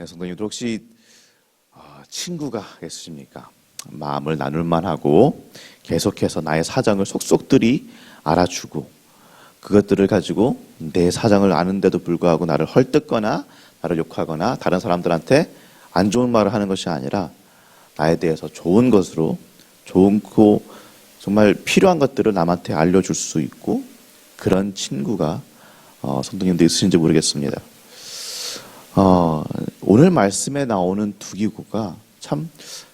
네, 성도님들 혹시 아, 친구가 있으십니까? 마음을 나눌 만 하고 계속해서 나의 사정을 속속들이 알아주고 그것들을 가지고 내 사정을 아는데도 불구하고 나를 헐뜯거나 나를 욕하거나 다른 사람들한테 안 좋은 말을 하는 것이 아니라 나에 대해서 좋은 것으로 좋고 정말 필요한 것들을 남한테 알려줄 수 있고 그런 친구가 어, 성도님도 있으신지 모르겠습니다. 어, 오늘 말씀에 나오는 두기고가 참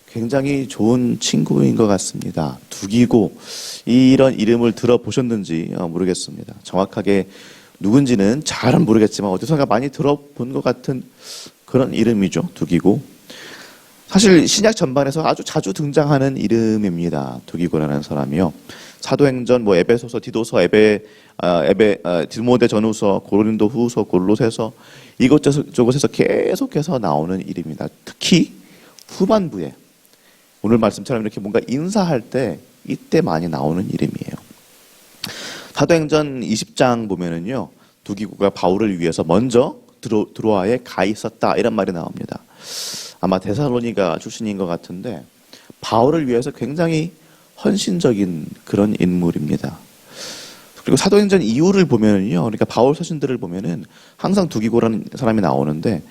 굉장히 좋은 친구인 것 같습니다. 두기고 이런 이름을 들어보셨는지 어, 모르겠습니다. 정확하게 누군지는 잘은 모르겠지만 어디선가 많이 들어본 것 같은 그런 이름이죠. 두기고. 사실 신약 전반에서 아주 자주 등장하는 이름입니다. 두기고라는 사람이요. 사도행전, 뭐 에베소서, 디도서, 에베, 아, 에베, 아, 디모데 전후서, 고린도 후서, 골로새서 이것저것에서 계속해서 나오는 이름입니다. 특히 후반부에 오늘 말씀처럼 이렇게 뭔가 인사할 때 이때 많이 나오는 이름이에요. 사도행전 20장 보면은요, 두기고가 바울을 위해서 먼저 드로, 드로아에 가 있었다 이런 말이 나옵니다. 아마 데살로니가 출신인 것 같은데 바울을 위해서 굉장히 헌신적인 그런 인물입니다. 그리고 사도행전 이후를 보면은요, 그러니까 바울 서신들을 보면은 항상 두기고라는 사람이 나오는데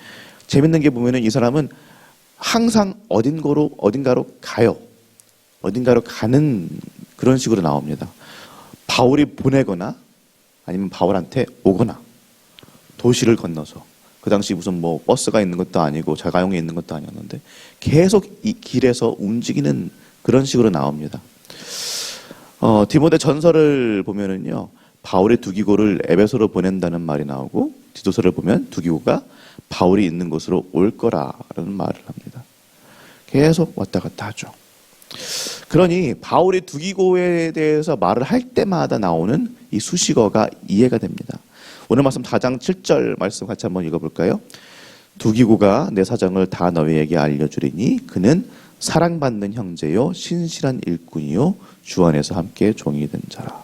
재밌는 게 보면은 이 사람은 항상 어딘가로 어딘가로 가요. 어딘가로 가는 그런 식으로 나옵니다. 바울이 보내거나 아니면 바울한테 오거나 도시를 건너서 그 당시 무슨 뭐 버스가 있는 것도 아니고 자가용이 있는 것도 아니었는데 계속 이 길에서 움직이는 그런 식으로 나옵니다. 어, 디모데 전설을 보면은요, 바울의 두기고를 에베소로 보낸다는 말이 나오고, 디도서를 보면 두기고가 바울이 있는 곳으로 올 거라라는 말을 합니다. 계속 왔다 갔다 하죠. 그러니 바울이 두기고에 대해서 말을 할 때마다 나오는 이 수식어가 이해가 됩니다. 오늘 말씀 4장 7절 말씀 같이 한번 읽어볼까요? 두기고가 내 사정을 다 너희에게 알려주리니 그는 사랑받는 형제요 신실한 일꾼이요 주 안에서 함께 종이 된 자라.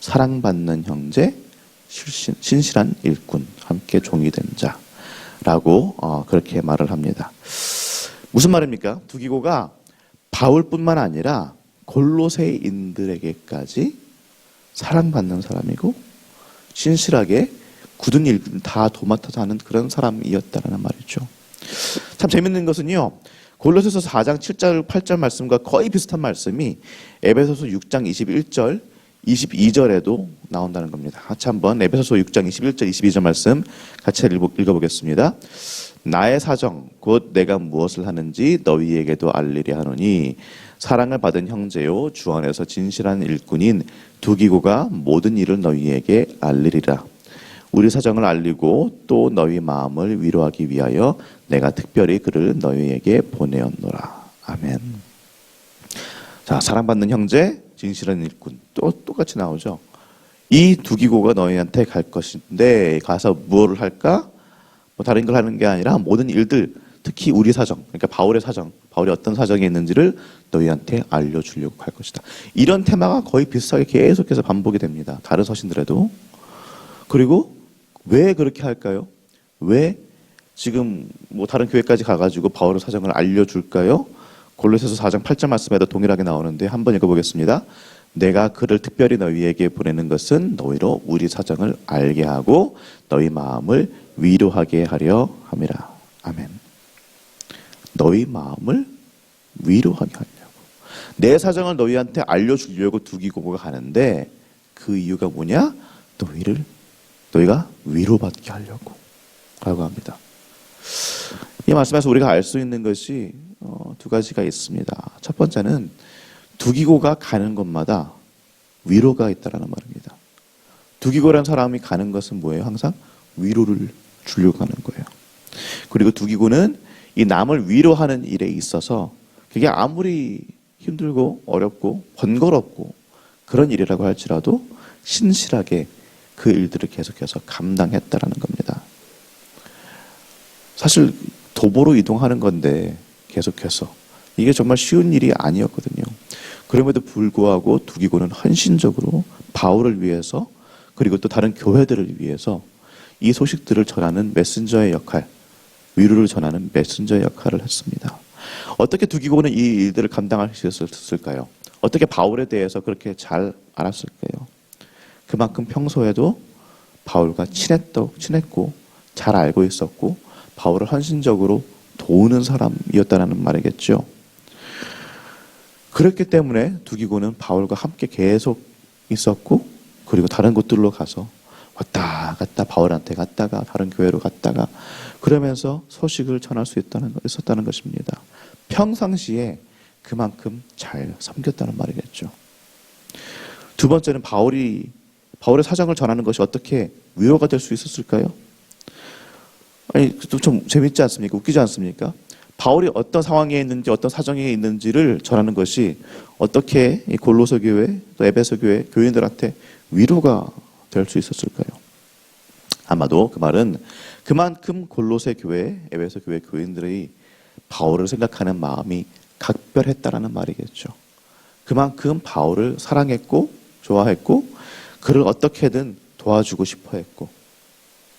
사랑받는 형제 신실한 일꾼 함께 종이 된 자라고 어, 그렇게 말을 합니다. 무슨 말입니까? 두기고가 바울뿐만 아니라 골로새인들에게까지 사랑받는 사람이고 신실하게 굳은 일 다 도맡아서 하는 그런 사람이었다라는 말이죠. 참 재밌는 것은요. 골로새서 4장 7절 8절 말씀과 거의 비슷한 말씀이 에베소서 6장 21절 22절에도 나온다는 겁니다. 같이 한번 에베소서 6장 21절 22절 말씀 같이 읽어보겠습니다. 나의 사정 곧 내가 무엇을 하는지 너희에게도 알리려 하노니 사랑을 받은 형제요 주 안에서 진실한 일꾼인 두기고가 모든 일을 너희에게 알리리라. 우리 사정을 알리고 또 너희 마음을 위로하기 위하여 내가 특별히 그를 너희에게 보내었노라. 아멘. 자, 사랑받는 형제, 진실한 일꾼. 또 똑같이 나오죠. 이 두기고가 너희한테 갈 것인데 가서 무엇을 할까? 뭐 다른 걸 하는 게 아니라 모든 일들, 특히 우리 사정, 그러니까 바울의 사정, 바울이 어떤 사정이 있는지를 너희한테 알려주려고 할 것이다. 이런 테마가 거의 비슷하게 계속해서 반복이 됩니다. 다른 서신들에도. 그리고 왜 그렇게 할까요? 왜 지금 뭐 다른 교회까지 가가지고 바울의 사정을 알려줄까요? 골로새서 4장 8절 말씀에도 동일하게 나오는데 한번 읽어보겠습니다. 내가 그를 특별히 너희에게 보내는 것은 너희로 우리 사정을 알게 하고 너희 마음을 위로하게 하려 함이라. 아멘. 너희 마음을 위로하게 하려고. 내 사정을 너희한테 알려주려고 두기고가 가는데 그 이유가 뭐냐? 너희를 너희가 위로받게 하려고 라고 합니다. 이 말씀에서 우리가 알 수 있는 것이 어, 두 가지가 있습니다. 첫 번째는 두기고가 가는 곳마다 위로가 있다라는 말입니다. 두기고라는 사람이 가는 것은 뭐예요? 항상 위로를 주려고 하는 거예요. 그리고 두기고는 이 남을 위로하는 일에 있어서 그게 아무리 힘들고 어렵고 번거롭고 그런 일이라고 할지라도 신실하게 그 일들을 계속해서 감당했다라는 겁니다. 사실 도보로 이동하는 건데 계속해서 이게 정말 쉬운 일이 아니었거든요. 그럼에도 불구하고 두기고는 헌신적으로 바울을 위해서 그리고 또 다른 교회들을 위해서 이 소식들을 전하는 메신저의 역할 위로를 전하는 메신저 역할을 했습니다. 어떻게 두기고는 이 일들을 감당할 수 있었을까요? 어떻게 바울에 대해서 그렇게 잘 알았을까요? 그만큼 평소에도 바울과 친했고, 친했고 잘 알고 있었고 바울을 헌신적으로 도우는 사람이었다는 말이겠죠. 그렇기 때문에 두기고는 바울과 함께 계속 있었고 그리고 다른 곳들로 가서 왔다 갔다 바울한테 갔다가 다른 교회로 갔다가 그러면서 소식을 전할 수 있다는 있었다는 것입니다. 평상시에 그만큼 잘 섬겼다는 말이겠죠. 두 번째는 바울이 바울의 사정을 전하는 것이 어떻게 위로가 될 수 있었을까요? 아니 또좀 재밌지 않습니까? 웃기지 않습니까? 바울이 어떤 상황에 있는지 어떤 사정에 있는지를 전하는 것이 어떻게 이 골로새 교회 또 에베소 교회 교인들한테 위로가 될 수 있었을까요? 아마도 그 말은 그만큼 골로새 교회, 에베소 교회 교인들의 바울을 생각하는 마음이 각별했다라는 말이겠죠. 그만큼 바울을 사랑했고 좋아했고 그를 어떻게든 도와주고 싶어 했고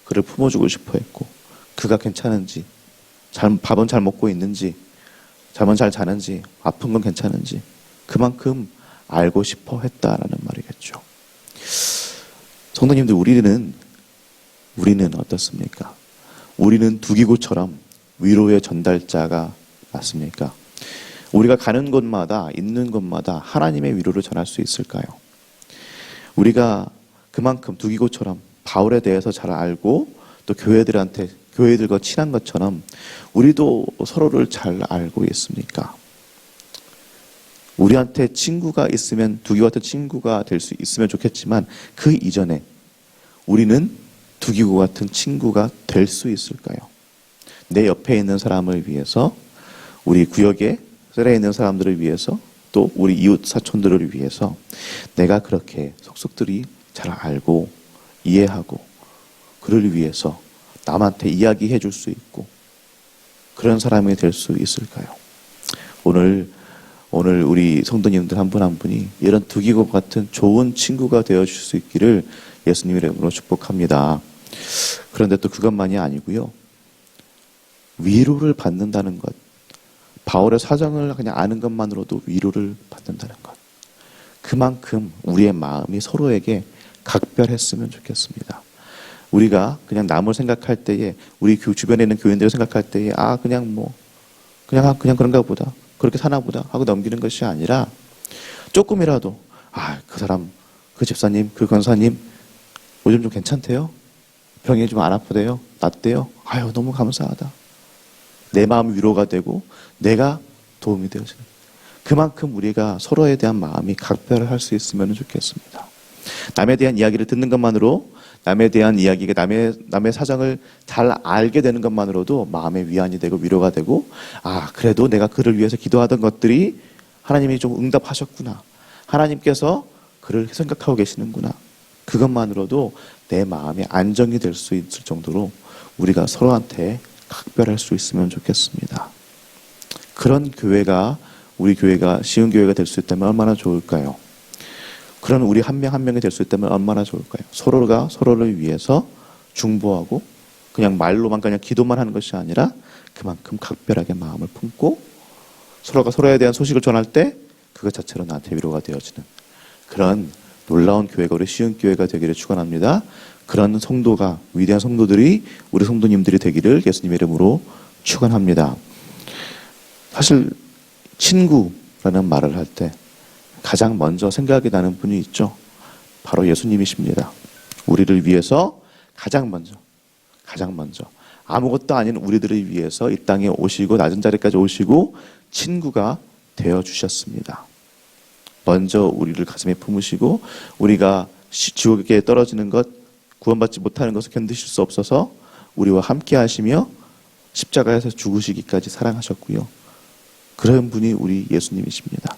그를 품어주고 싶어 했고 그가 괜찮은지 잘, 밥은 잘 먹고 있는지 잠은 잘 자는지 아픈 건 괜찮은지 그만큼 알고 싶어 했다라는 말이겠죠. 성도님들 우리는 우리는 어떻습니까? 우리는 두기고처럼 위로의 전달자가 맞습니까? 우리가 가는 곳마다 있는 곳마다 하나님의 위로를 전할 수 있을까요? 우리가 그만큼 두기고처럼 바울에 대해서 잘 알고 또 교회들한테 교회들과 친한 것처럼 우리도 서로를 잘 알고 있습니까? 우리한테 친구가 있으면 두기 같은 친구가 될 수 있으면 좋겠지만 그 이전에 우리는 두기고 같은 친구가 될 수 있을까요? 내 옆에 있는 사람을 위해서 우리 구역에 셀에 있는 사람들을 위해서 또 우리 이웃 사촌들을 위해서 내가 그렇게 속속들이 잘 알고 이해하고 그를 위해서 남한테 이야기해 줄 수 있고 그런 사람이 될 수 있을까요? 오늘 오늘 우리 성도님들 한 분한 분이 이런 두기고 같은 좋은 친구가 되어 줄수 있기를 예수님의 이름으로 축복합니다. 그런데 또 그것만이 아니고요. 위로를 받는다는 것. 바울의 사정을 그냥 아는 것만으로도 위로를 받는다는 것. 그만큼 우리의 마음이 서로에게 각별했으면 좋겠습니다. 우리가 그냥 남을 생각할 때에 우리 교 주변에 있는 교인들을 생각할 때에 아 그냥 뭐 그냥 그냥 그런가 보다. 그렇게 사나 보다 하고 넘기는 것이 아니라 조금이라도 아 그 사람 그 집사님 그 권사님 요즘 좀 괜찮대요? 병이 좀 안 아프대요? 낫대요? 아유 너무 감사하다 내 마음 위로가 되고 내가 도움이 되어지는 그만큼 우리가 서로에 대한 마음이 각별할 수 있으면 좋겠습니다. 남에 대한 이야기를 듣는 것만으로 남에 대한 이야기가 남의 남의 사정을 잘 알게 되는 것만으로도 마음의 위안이 되고 위로가 되고 아 그래도 내가 그를 위해서 기도하던 것들이 하나님이 좀 응답하셨구나 하나님께서 그를 생각하고 계시는구나 그것만으로도 내 마음이 안정이 될 수 있을 정도로 우리가 서로한테 각별할 수 있으면 좋겠습니다. 그런 교회가 우리 교회가 쉬운 교회가 될 수 있다면 얼마나 좋을까요? 그런 우리 한 명 한 명이 될 수 있다면 얼마나 좋을까요? 서로가 서로를 위해서 중보하고 그냥 말로만 그냥 기도만 하는 것이 아니라 그만큼 각별하게 마음을 품고 서로가 서로에 대한 소식을 전할 때 그것 자체로 나한테 위로가 되어지는 그런 놀라운 교회가 우리 쉬운 교회가 되기를 축원합니다. 그런 성도가 위대한 성도들이 우리 성도님들이 되기를 예수님의 이름으로 축원합니다. 사실 친구라는 말을 할 때 가장 먼저 생각이 나는 분이 있죠. 바로 예수님이십니다. 우리를 위해서 가장 먼저, 가장 먼저 아무것도 아닌 우리들을 위해서 이 땅에 오시고 낮은 자리까지 오시고 친구가 되어 주셨습니다. 먼저 우리를 가슴에 품으시고 우리가 시- 지옥에 떨어지는 것 구원받지 못하는 것을 견디실 수 없어서 우리와 함께 하시며 십자가에서 죽으시기까지 사랑하셨고요. 그런 분이 우리 예수님이십니다.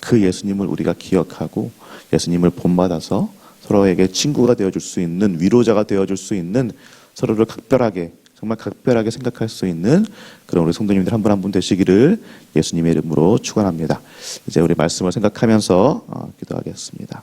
그 예수님을 우리가 기억하고 예수님을 본받아서 서로에게 친구가 되어줄 수 있는 위로자가 되어줄 수 있는 서로를 각별하게 정말 각별하게 생각할 수 있는 그런 우리 성도님들 한분 한 분 되시기를 예수님의 이름으로 축원합니다. 이제 우리 말씀을 생각하면서 어, 기도하겠습니다.